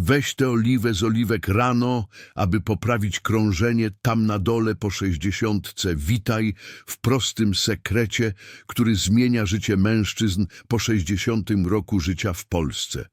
Weź tę oliwę z oliwek rano, aby poprawić krążenie tam na dole po sześćdziesiątce. Witaj w prostym sekrecie, który zmienia życie mężczyzn po sześćdziesiątym roku życia w Polsce.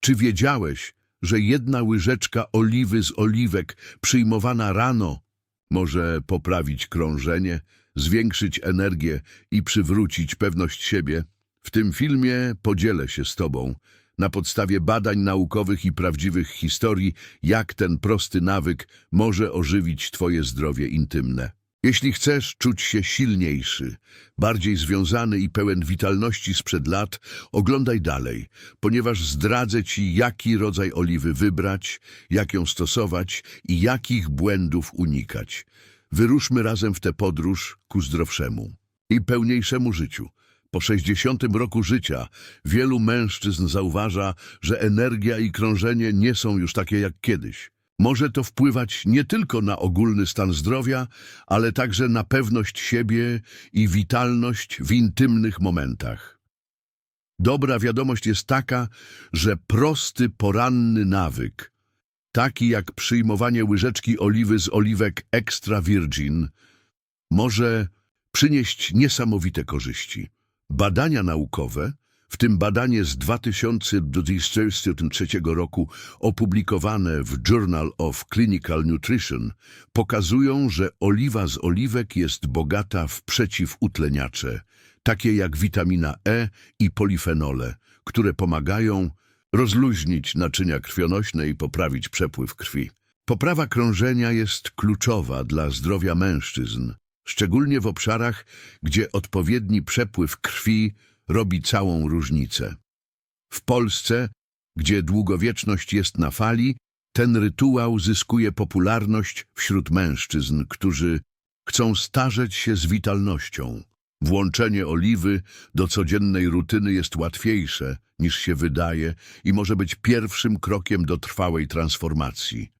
Czy wiedziałeś, że jedna łyżeczka oliwy z oliwek przyjmowana rano może poprawić krążenie, zwiększyć energię i przywrócić pewność siebie? W tym filmie podzielę się z Tobą na podstawie badań naukowych i prawdziwych historii, jak ten prosty nawyk może ożywić Twoje zdrowie intymne. Jeśli chcesz czuć się silniejszy, bardziej związany i pełen witalności sprzed lat, oglądaj dalej, ponieważ zdradzę Ci, jaki rodzaj oliwy wybrać, jak ją stosować i jakich błędów unikać. Wyruszmy razem w tę podróż ku zdrowszemu i pełniejszemu życiu. Po 60 roku życia wielu mężczyzn zauważa, że energia i krążenie nie są już takie jak kiedyś. Może to wpływać nie tylko na ogólny stan zdrowia, ale także na pewność siebie i witalność w intymnych momentach. Dobra wiadomość jest taka, że prosty poranny nawyk, taki jak przyjmowanie łyżeczki oliwy z oliwek extra virgin, może przynieść niesamowite korzyści. Badania naukowe, w tym badanie z 2023 roku opublikowane w Journal of Clinical Nutrition, pokazują, że oliwa z oliwek jest bogata w przeciwutleniacze, takie jak witamina E i polifenole, które pomagają rozluźnić naczynia krwionośne i poprawić przepływ krwi. Poprawa krążenia jest kluczowa dla zdrowia mężczyzn, szczególnie w obszarach, gdzie odpowiedni przepływ krwi robi całą różnicę. W Polsce, gdzie długowieczność jest na fali, ten rytuał zyskuje popularność wśród mężczyzn, którzy chcą starzeć się z witalnością. Włączenie oliwy do codziennej rutyny jest łatwiejsze niż się wydaje i może być pierwszym krokiem do trwałej transformacji.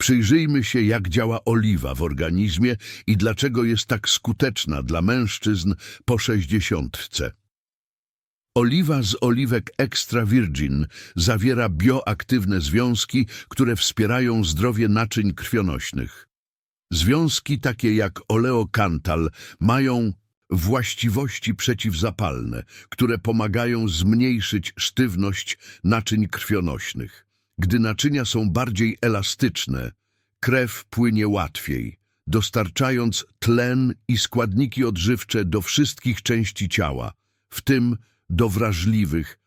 Przyjrzyjmy się, jak działa oliwa w organizmie i dlaczego jest tak skuteczna dla mężczyzn po sześćdziesiątce. Oliwa z oliwek extra virgin zawiera bioaktywne związki, które wspierają zdrowie naczyń krwionośnych. Związki takie jak oleokantal mają właściwości przeciwzapalne, które pomagają zmniejszyć sztywność naczyń krwionośnych. Gdy naczynia są bardziej elastyczne, krew płynie łatwiej, dostarczając tlen i składniki odżywcze do wszystkich części ciała, w tym do wrażliwych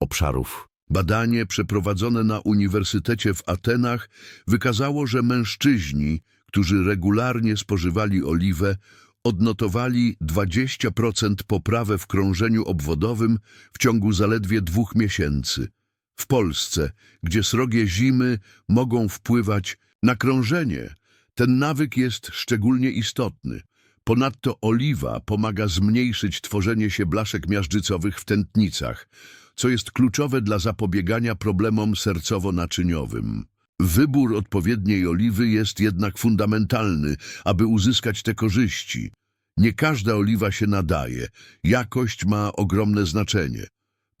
obszarów. Badanie przeprowadzone na Uniwersytecie w Atenach wykazało, że mężczyźni, którzy regularnie spożywali oliwę, odnotowali 20% poprawę w krążeniu obwodowym w ciągu zaledwie dwóch miesięcy. W Polsce, gdzie srogie zimy mogą wpływać na krążenie, ten nawyk jest szczególnie istotny. Ponadto oliwa pomaga zmniejszyć tworzenie się blaszek miażdżycowych w tętnicach, co jest kluczowe dla zapobiegania problemom sercowo-naczyniowym. Wybór odpowiedniej oliwy jest jednak fundamentalny, aby uzyskać te korzyści. Nie każda oliwa się nadaje, jakość ma ogromne znaczenie.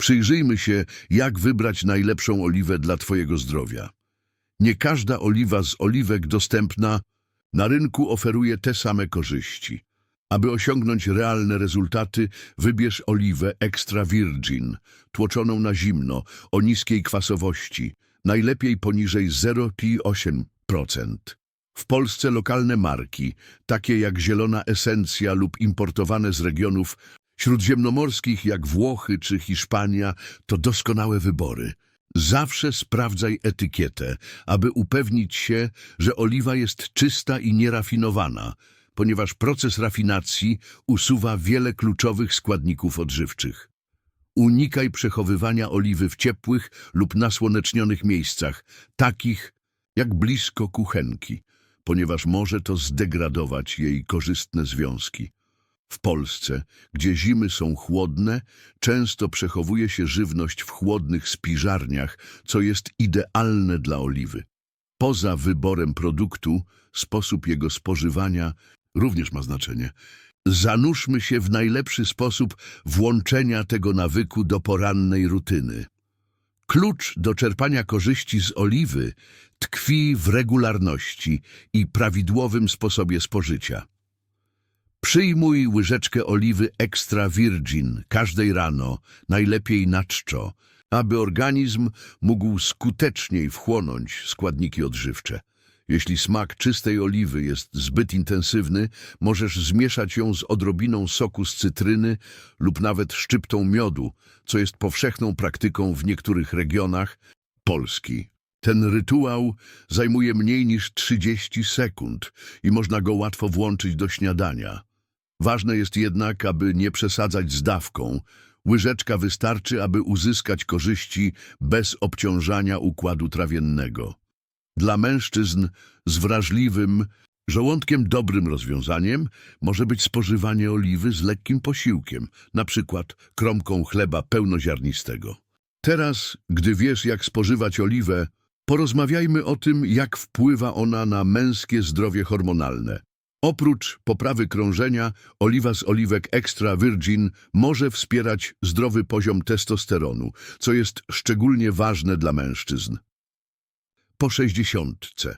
Przyjrzyjmy się, jak wybrać najlepszą oliwę dla Twojego zdrowia. Nie każda oliwa z oliwek dostępna na rynku oferuje te same korzyści. Aby osiągnąć realne rezultaty, wybierz oliwę extra virgin, tłoczoną na zimno, o niskiej kwasowości, najlepiej poniżej 0,8%. W Polsce lokalne marki, takie jak Zielona Esencja lub importowane z regionów śródziemnomorskich jak Włochy czy Hiszpania, to doskonałe wybory. Zawsze sprawdzaj etykietę, aby upewnić się, że oliwa jest czysta i nierafinowana, ponieważ proces rafinacji usuwa wiele kluczowych składników odżywczych. Unikaj przechowywania oliwy w ciepłych lub nasłonecznionych miejscach, takich jak blisko kuchenki, ponieważ może to zdegradować jej korzystne związki. W Polsce, gdzie zimy są chłodne, często przechowuje się żywność w chłodnych spiżarniach, co jest idealne dla oliwy. Poza wyborem produktu, sposób jego spożywania również ma znaczenie. Zanurzmy się w najlepszy sposób włączenia tego nawyku do porannej rutyny. Klucz do czerpania korzyści z oliwy tkwi w regularności i prawidłowym sposobie spożycia. Przyjmuj łyżeczkę oliwy extra virgin każdej rano, najlepiej na czczo, aby organizm mógł skuteczniej wchłonąć składniki odżywcze. Jeśli smak czystej oliwy jest zbyt intensywny, możesz zmieszać ją z odrobiną soku z cytryny lub nawet szczyptą miodu, co jest powszechną praktyką w niektórych regionach Polski. Ten rytuał zajmuje mniej niż 30 sekund i można go łatwo włączyć do śniadania. Ważne jest jednak, aby nie przesadzać z dawką. Łyżeczka wystarczy, aby uzyskać korzyści bez obciążania układu trawiennego. Dla mężczyzn z wrażliwym żołądkiem dobrym rozwiązaniem może być spożywanie oliwy z lekkim posiłkiem, na przykład kromką chleba pełnoziarnistego. Teraz, gdy wiesz, jak spożywać oliwę, porozmawiajmy o tym, jak wpływa ona na męskie zdrowie hormonalne. Oprócz poprawy krążenia, oliwa z oliwek extra virgin może wspierać zdrowy poziom testosteronu, co jest szczególnie ważne dla mężczyzn. Po sześćdziesiątce.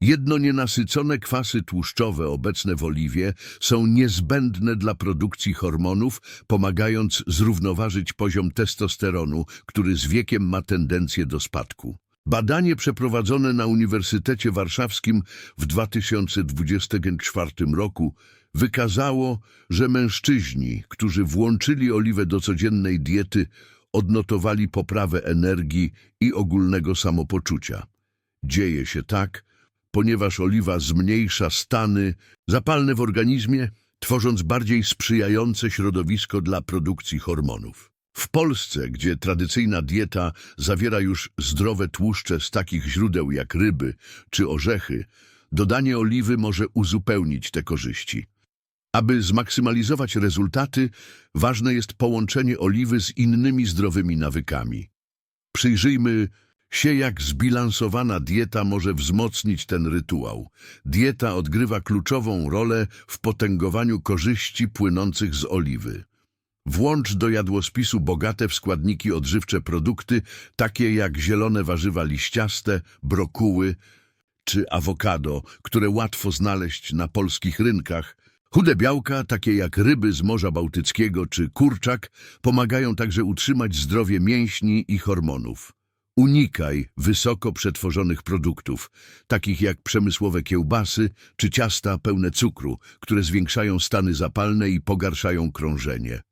Jednonienasycone kwasy tłuszczowe obecne w oliwie są niezbędne dla produkcji hormonów, pomagając zrównoważyć poziom testosteronu, który z wiekiem ma tendencję do spadku. Badanie przeprowadzone na Uniwersytecie Warszawskim w 2024 roku wykazało, że mężczyźni, którzy włączyli oliwę do codziennej diety, odnotowali poprawę energii i ogólnego samopoczucia. Dzieje się tak, ponieważ oliwa zmniejsza stany zapalne w organizmie, tworząc bardziej sprzyjające środowisko dla produkcji hormonów. W Polsce, gdzie tradycyjna dieta zawiera już zdrowe tłuszcze z takich źródeł jak ryby czy orzechy, dodanie oliwy może uzupełnić te korzyści. Aby zmaksymalizować rezultaty, ważne jest połączenie oliwy z innymi zdrowymi nawykami. Przyjrzyjmy się, jak zbilansowana dieta może wzmocnić ten rytuał. Dieta odgrywa kluczową rolę w potęgowaniu korzyści płynących z oliwy. Włącz do jadłospisu bogate w składniki odżywcze produkty, takie jak zielone warzywa liściaste, brokuły czy awokado, które łatwo znaleźć na polskich rynkach. Chude białka, takie jak ryby z Morza Bałtyckiego czy kurczak, pomagają także utrzymać zdrowie mięśni i hormonów. Unikaj wysoko przetworzonych produktów, takich jak przemysłowe kiełbasy czy ciasta pełne cukru, które zwiększają stany zapalne i pogarszają krążenie.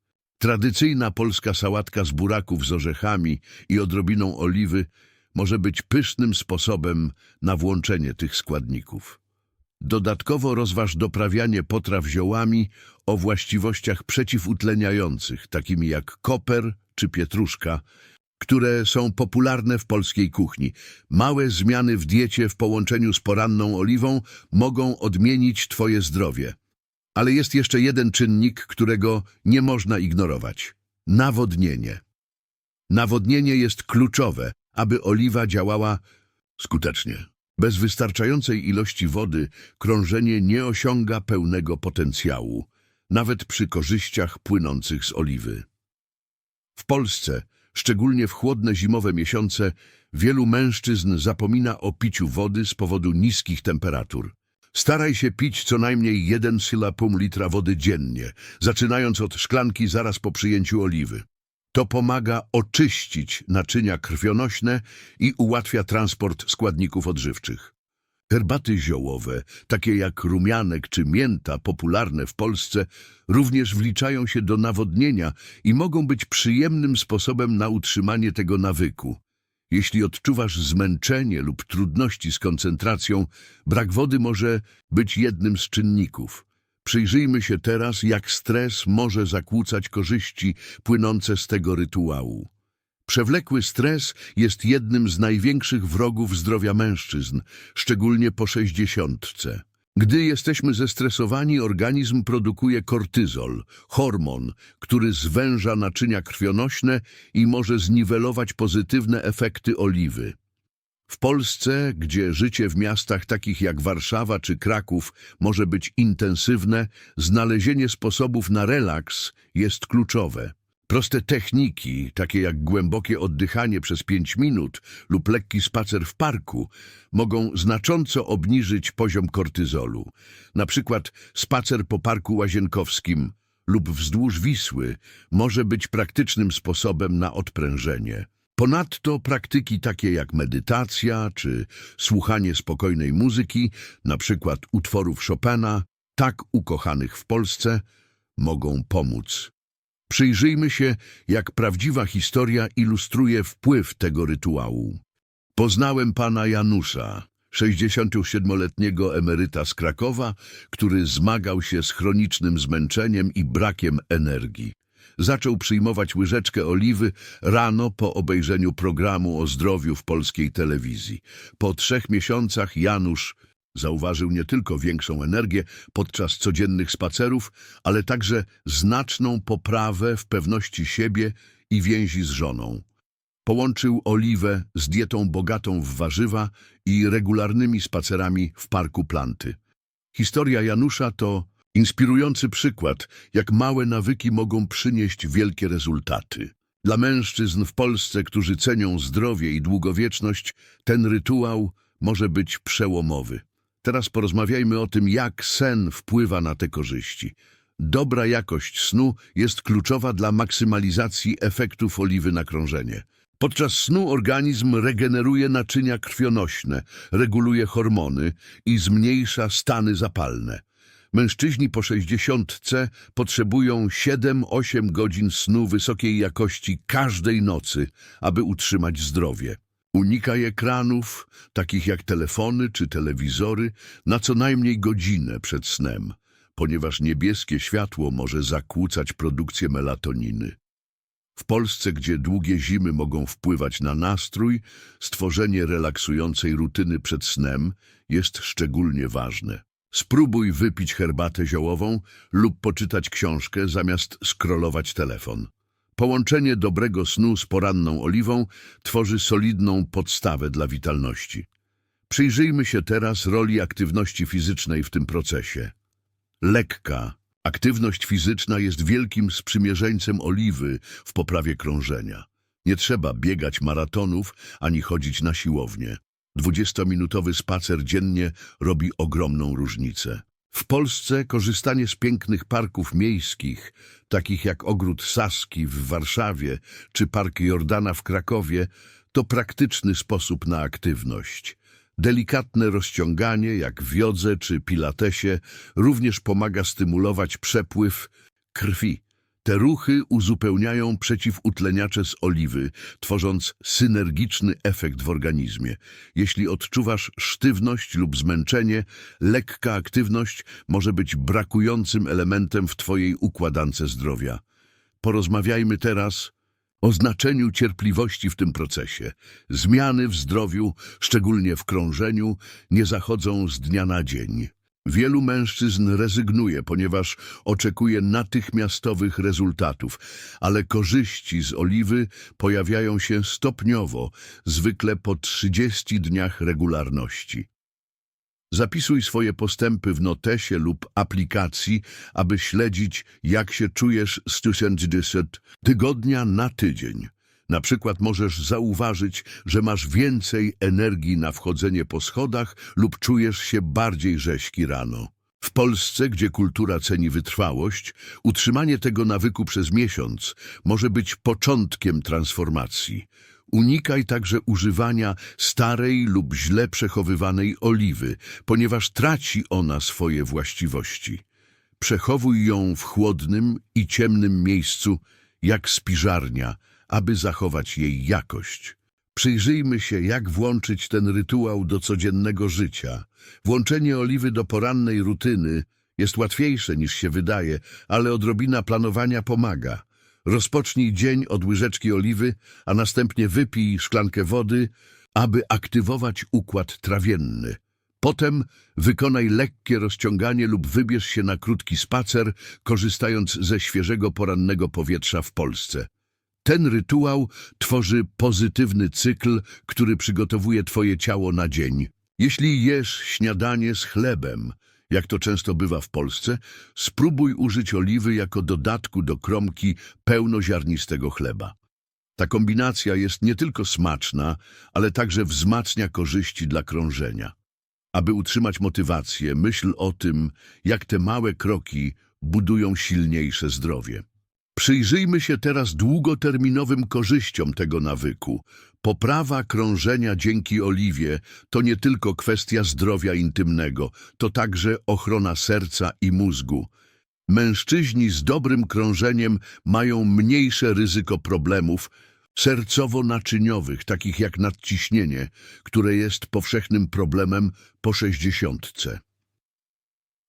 Tradycyjna polska sałatka z buraków z orzechami i odrobiną oliwy może być pysznym sposobem na włączenie tych składników. Dodatkowo rozważ doprawianie potraw ziołami o właściwościach przeciwutleniających, takimi jak koper czy pietruszka, które są popularne w polskiej kuchni. Małe zmiany w diecie w połączeniu z poranną oliwą mogą odmienić Twoje zdrowie. Ale jest jeszcze jeden czynnik, którego nie można ignorować. Nawodnienie. Nawodnienie jest kluczowe, aby oliwa działała skutecznie. Bez wystarczającej ilości wody krążenie nie osiąga pełnego potencjału, nawet przy korzyściach płynących z oliwy. W Polsce, szczególnie w chłodne zimowe miesiące, wielu mężczyzn zapomina o piciu wody z powodu niskich temperatur. Staraj się pić co najmniej 1,5 litra wody dziennie, zaczynając od szklanki zaraz po przyjęciu oliwy. To pomaga oczyścić naczynia krwionośne i ułatwia transport składników odżywczych. Herbaty ziołowe, takie jak rumianek czy mięta, popularne w Polsce, również wliczają się do nawodnienia i mogą być przyjemnym sposobem na utrzymanie tego nawyku. Jeśli odczuwasz zmęczenie lub trudności z koncentracją, brak wody może być jednym z czynników. Przyjrzyjmy się teraz, jak stres może zakłócać korzyści płynące z tego rytuału. Przewlekły stres jest jednym z największych wrogów zdrowia mężczyzn, szczególnie po sześćdziesiątce. Gdy jesteśmy zestresowani, organizm produkuje kortyzol, hormon, który zwęża naczynia krwionośne i może zniwelować pozytywne efekty oliwy. W Polsce, gdzie życie w miastach takich jak Warszawa czy Kraków może być intensywne, znalezienie sposobów na relaks jest kluczowe. Proste techniki, takie jak głębokie oddychanie przez 5 minut lub lekki spacer w parku, mogą znacząco obniżyć poziom kortyzolu. Na przykład spacer po parku łazienkowskim lub wzdłuż Wisły może być praktycznym sposobem na odprężenie. Ponadto praktyki takie jak medytacja czy słuchanie spokojnej muzyki, na przykład utworów Chopina, tak ukochanych w Polsce, mogą pomóc. Przyjrzyjmy się, jak prawdziwa historia ilustruje wpływ tego rytuału. Poznałem pana Janusza, 67-letniego emeryta z Krakowa, który zmagał się z chronicznym zmęczeniem i brakiem energii. Zaczął przyjmować łyżeczkę oliwy rano po obejrzeniu programu o zdrowiu w polskiej telewizji. Po trzech miesiącach Janusz zauważył nie tylko większą energię podczas codziennych spacerów, ale także znaczną poprawę w pewności siebie i więzi z żoną. Połączył oliwę z dietą bogatą w warzywa i regularnymi spacerami w parku planty. Historia Janusza to inspirujący przykład, jak małe nawyki mogą przynieść wielkie rezultaty. Dla mężczyzn w Polsce, którzy cenią zdrowie i długowieczność, ten rytuał może być przełomowy. Teraz porozmawiajmy o tym, jak sen wpływa na te korzyści. Dobra jakość snu jest kluczowa dla maksymalizacji efektów oliwy na krążenie. Podczas snu organizm regeneruje naczynia krwionośne, reguluje hormony i zmniejsza stany zapalne. Mężczyźni po 60 potrzebują 7-8 godzin snu wysokiej jakości każdej nocy, aby utrzymać zdrowie. Unikaj ekranów, takich jak telefony czy telewizory, na co najmniej godzinę przed snem, ponieważ niebieskie światło może zakłócać produkcję melatoniny. W Polsce, gdzie długie zimy mogą wpływać na nastrój, stworzenie relaksującej rutyny przed snem jest szczególnie ważne. Spróbuj wypić herbatę ziołową lub poczytać książkę zamiast scrollować telefon. Połączenie dobrego snu z poranną oliwą tworzy solidną podstawę dla witalności. Przyjrzyjmy się teraz roli aktywności fizycznej w tym procesie. Lekka. Aktywność fizyczna jest wielkim sprzymierzeńcem oliwy w poprawie krążenia. Nie trzeba biegać maratonów ani chodzić na siłownię. 20-minutowy spacer dziennie robi ogromną różnicę. W Polsce korzystanie z pięknych parków miejskich, takich jak Ogród Saski w Warszawie czy Park Jordana w Krakowie, to praktyczny sposób na aktywność. Delikatne rozciąganie, jak w jodze czy pilatesie, również pomaga stymulować przepływ krwi. Te ruchy uzupełniają przeciwutleniacze z oliwy, tworząc synergiczny efekt w organizmie. Jeśli odczuwasz sztywność lub zmęczenie, lekka aktywność może być brakującym elementem w Twojej układance zdrowia. Porozmawiajmy teraz o znaczeniu cierpliwości w tym procesie. Zmiany w zdrowiu, szczególnie w krążeniu, nie zachodzą z dnia na dzień. Wielu mężczyzn rezygnuje, ponieważ oczekuje natychmiastowych rezultatów, ale korzyści z oliwy pojawiają się stopniowo, zwykle po 30 dniach regularności. Zapisuj swoje postępy w notesie lub aplikacji, aby śledzić, jak się czujesz z 1010 tygodnia na tydzień. Na przykład możesz zauważyć, że masz więcej energii na wchodzenie po schodach lub czujesz się bardziej rzeźki rano. W Polsce, gdzie kultura ceni wytrwałość, utrzymanie tego nawyku przez miesiąc może być początkiem transformacji. Unikaj także używania starej lub źle przechowywanej oliwy, ponieważ traci ona swoje właściwości. Przechowuj ją w chłodnym i ciemnym miejscu, jak spiżarnia, aby zachować jej jakość. Przyjrzyjmy się, jak włączyć ten rytuał do codziennego życia. Włączenie oliwy do porannej rutyny jest łatwiejsze niż się wydaje, ale odrobina planowania pomaga. Rozpocznij dzień od łyżeczki oliwy, a następnie wypij szklankę wody, aby aktywować układ trawienny. Potem wykonaj lekkie rozciąganie lub wybierz się na krótki spacer, korzystając ze świeżego porannego powietrza w Polsce. Ten rytuał tworzy pozytywny cykl, który przygotowuje Twoje ciało na dzień. Jeśli jesz śniadanie z chlebem, jak to często bywa w Polsce, spróbuj użyć oliwy jako dodatku do kromki pełnoziarnistego chleba. Ta kombinacja jest nie tylko smaczna, ale także wzmacnia korzyści dla krążenia. Aby utrzymać motywację, myśl o tym, jak te małe kroki budują silniejsze zdrowie. Przyjrzyjmy się teraz długoterminowym korzyściom tego nawyku. Poprawa krążenia dzięki oliwie to nie tylko kwestia zdrowia intymnego, to także ochrona serca i mózgu. Mężczyźni z dobrym krążeniem mają mniejsze ryzyko problemów sercowo-naczyniowych, takich jak nadciśnienie, które jest powszechnym problemem po sześćdziesiątce.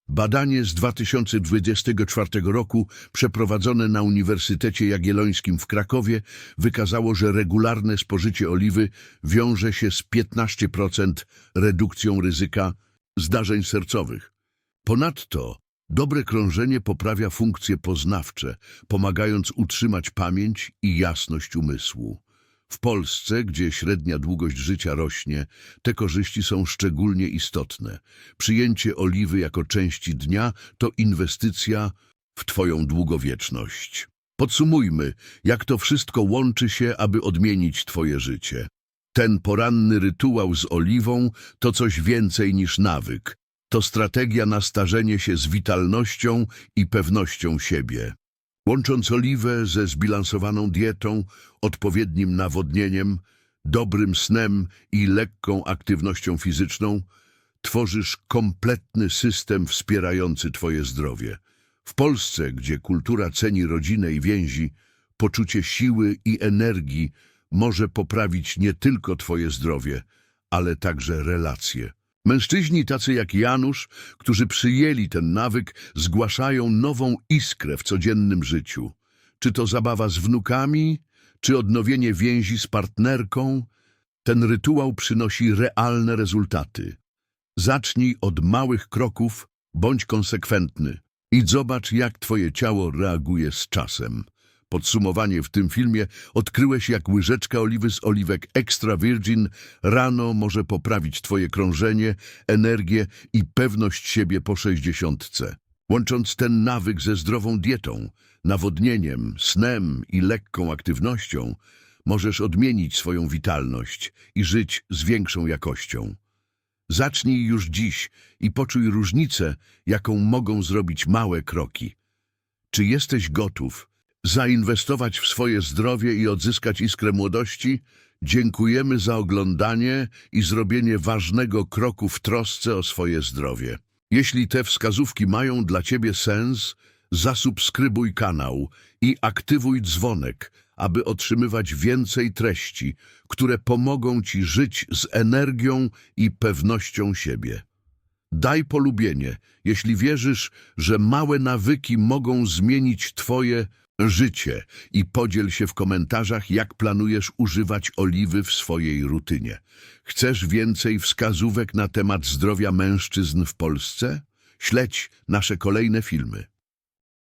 Badanie z 2024 roku, przeprowadzone na Uniwersytecie Jagiellońskim w Krakowie, wykazało, że regularne spożycie oliwy wiąże się z 15% redukcją ryzyka zdarzeń sercowych. Ponadto dobre krążenie poprawia funkcje poznawcze, pomagając utrzymać pamięć i jasność umysłu. W Polsce, gdzie średnia długość życia rośnie, te korzyści są szczególnie istotne. Przyjęcie oliwy jako części dnia to inwestycja w Twoją długowieczność. Podsumujmy, jak to wszystko łączy się, aby odmienić Twoje życie. Ten poranny rytuał z oliwą to coś więcej niż nawyk. To strategia na starzenie się z witalnością i pewnością siebie. Łącząc oliwę ze zbilansowaną dietą, odpowiednim nawodnieniem, dobrym snem i lekką aktywnością fizyczną, tworzysz kompletny system wspierający Twoje zdrowie. W Polsce, gdzie kultura ceni rodzinę i więzi, poczucie siły i energii może poprawić nie tylko Twoje zdrowie, ale także relacje. Mężczyźni tacy jak Janusz, którzy przyjęli ten nawyk, zgłaszają nową iskrę w codziennym życiu. Czy to zabawa z wnukami, czy odnowienie więzi z partnerką, ten rytuał przynosi realne rezultaty. Zacznij od małych kroków, bądź konsekwentny i zobacz, jak twoje ciało reaguje z czasem. Podsumowanie w tym filmie odkryłeś, jak łyżeczka oliwy z oliwek extra virgin rano może poprawić twoje krążenie, energię i pewność siebie po sześćdziesiątce. Łącząc ten nawyk ze zdrową dietą, nawodnieniem, snem i lekką aktywnością, możesz odmienić swoją witalność i żyć z większą jakością. Zacznij już dziś i poczuj różnicę, jaką mogą zrobić małe kroki. Czy jesteś gotów zainwestować w swoje zdrowie i odzyskać iskrę młodości? Dziękujemy za oglądanie i zrobienie ważnego kroku w trosce o swoje zdrowie. Jeśli te wskazówki mają dla Ciebie sens, zasubskrybuj kanał i aktywuj dzwonek, aby otrzymywać więcej treści, które pomogą Ci żyć z energią i pewnością siebie. Daj polubienie, jeśli wierzysz, że małe nawyki mogą zmienić Twoje życie i podziel się w komentarzach, jak planujesz używać oliwy w swojej rutynie. Chcesz więcej wskazówek na temat zdrowia mężczyzn w Polsce? Śledź nasze kolejne filmy.